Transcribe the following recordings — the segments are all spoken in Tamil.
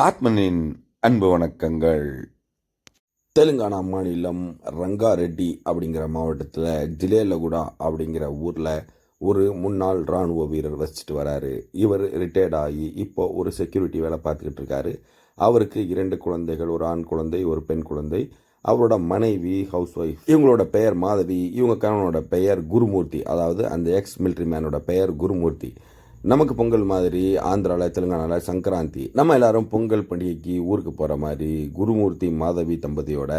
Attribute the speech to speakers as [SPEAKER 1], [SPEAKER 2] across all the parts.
[SPEAKER 1] ஆத்மனின் அன்பு வணக்கங்கள். தெலுங்கானா மாநிலம் ரங்காரெட்டி அப்படிங்கிற மாவட்டத்தில் ஜிலேலகுடா அப்படிங்கிற ஊரில் ஒரு முன்னாள் இராணுவ வீரர் வசிச்சுட்டு வராரு. இவர் ரிட்டையர்ட் ஆகி இப்போ ஒரு செக்யூரிட்டி வேலை பார்த்துக்கிட்டு இருக்காரு. அவருக்கு இரண்டு குழந்தைகள் ஒரு ஆண் குழந்தை ஒரு பெண் குழந்தை. அவரோட மனைவி ஹவுஸ் ஒய்ஃப் இவங்களோட பெயர் மாதவி இவங்க கணவனோட பெயர் குருமூர்த்தி அதாவது அந்த எக்ஸ் மிலிட்ரி மேனோட பெயர் குருமூர்த்தி. நமக்கு பொங்கல் மாதிரி ஆந்திராவில் தெலுங்கானாவில் சங்கராந்தி நம்ம எல்லாரும் பொங்கல் பண்டிகைக்கு ஊருக்கு போகிற மாதிரி குருமூர்த்தி மாதவி தம்பதியோட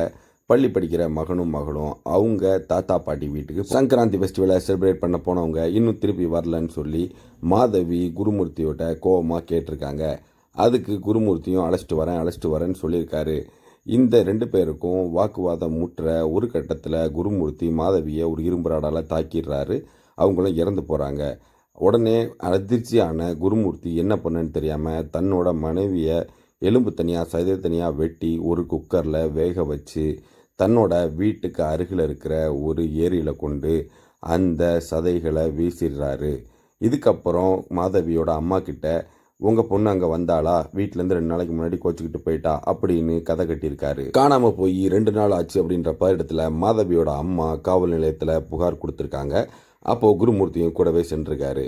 [SPEAKER 1] பள்ளி படிக்கிற மகனும் மகளும் அவங்க தாத்தா பாட்டி வீட்டுக்கு சங்கராந்தி ஃபெஸ்டிவலை செலிப்ரேட் பண்ண போனவங்க இன்னும் திருப்பி வரலன்னு சொல்லி மாதவி குருமூர்த்தியோட கோபமாக கேட்டிருக்காங்க. அதுக்கு குருமூர்த்தியும் அழைச்சிட்டு வரேன் அழைச்சிட்டு வரேன்னு சொல்லியிருக்காரு. இந்த ரெண்டு பேருக்கும் வாக்குவாதம் முற்ற ஒரு கட்டத்தில் குருமூர்த்தி மாதவியை ஒரு இரும்புராடால் தாக்கிடுறாரு. அவங்களும் இறந்து போகிறாங்க உடனே அதிர்ச்சியான குருமூர்த்தி என்ன பண்ணுன்னு தெரியாமல் தன்னோட மனைவியை எலும்பு தனியாக சதை தனியாக வெட்டி ஒரு குக்கரில் வேக வச்சு தன்னோட வீட்டுக்கு அருகில் இருக்கிற ஒரு ஏரியில் கொண்டு அந்த சதைகளை வீசிடுறாரு. இதுக்கப்புறம் மாதவியோட அம்மா கிட்ட உங்கள் பொண்ணு அங்கே வந்தாளா? வீட்டிலேருந்து ரெண்டு நாளைக்கு முன்னாடி கோச்சிக்கிட்டு போயிட்டா? அப்படின்னு கதை கட்டியிருக்காரு. காணாமல் போய் ரெண்டு நாள் ஆச்சு அப்படின்ற இடத்துல மாதவியோட அம்மா காவல் நிலையத்தில் புகார் கொடுத்துருக்காங்க. அப்போது குருமூர்த்தியும் கூடவே சென்றிருக்காரு.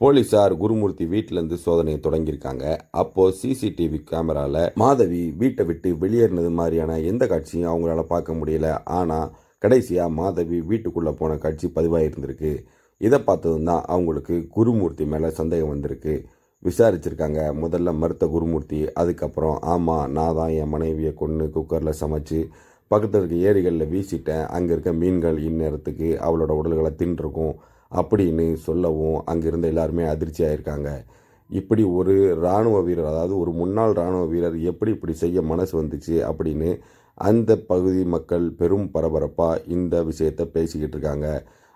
[SPEAKER 1] போலீஸார் குருமூர்த்தி வீட்டிலேருந்து சோதனையை தொடங்கியிருக்காங்க. அப்போது சிசிடிவி கேமராவில் மாதவி வீட்டை விட்டு வெளியேறினது மாதிரியான எந்த காட்சியும் அவங்களால பார்க்க முடியல. ஆனால் கடைசியாக மாதவி வீட்டுக்குள்ளே போன காட்சி பதிவாகிருந்திருக்கு இதை பார்த்ததும் தான் அவங்களுக்கு குருமூர்த்தி மேலே சந்தேகம் வந்திருக்கு. விசாரிச்சிருக்காங்க. முதல்ல மறுத்த குருமூர்த்தி அதுக்கப்புறம் ஆமாம் நான் தான் என் மனைவியை கொன்று குக்கரில் சமைச்சு பக்கத்தில் இருக்க ஏரிகளில் வீசிட்டேன். அங்கே இருக்க மீன்கள் இந்நேரத்துக்கு அவளோட உடல்களை தின்றுருக்கும் அப்படின்னு சொல்லவும் அங்கேருந்து எல்லாருமே அதிர்ச்சி ஆயிருக்காங்க. இப்படி ஒரு இராணுவ வீரர் அதாவது ஒரு முன்னாள் இராணுவ வீரர் எப்படி இப்படி செய்ய மனசு வந்துச்சு அப்படின்னு அந்த பகுதி மக்கள் பெரும் பரபரப்பாக இந்த விஷயத்தை பேசிக்கிட்டு இருக்காங்க.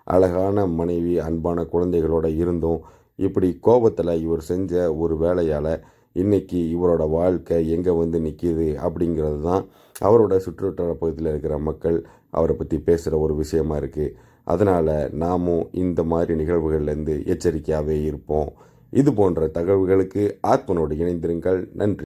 [SPEAKER 1] அழகான மனைவி அன்பான குழந்தைகளோட இருந்தும் இப்படி கோபத்தில் இவர் செஞ்ச ஒரு வேலையால் இன்றைக்கி இவரோட வாழ்க்கை எங்கே வந்து நிற்கிது அப்படிங்கிறது தான் அவரோட சுற்றுவட்டார பகுதியில் இருக்கிற மக்கள் அவரை பற்றி பேசுகிற ஒரு விஷயமா இருக்குது அதனால் நாமும் இந்த மாதிரி நிகழ்வுகள்லேருந்து எச்சரிக்கையாகவே இருப்போம். இது போன்ற தகவல்களுக்கு ஆத்மனோடு இணைந்திருங்கள். நன்றி.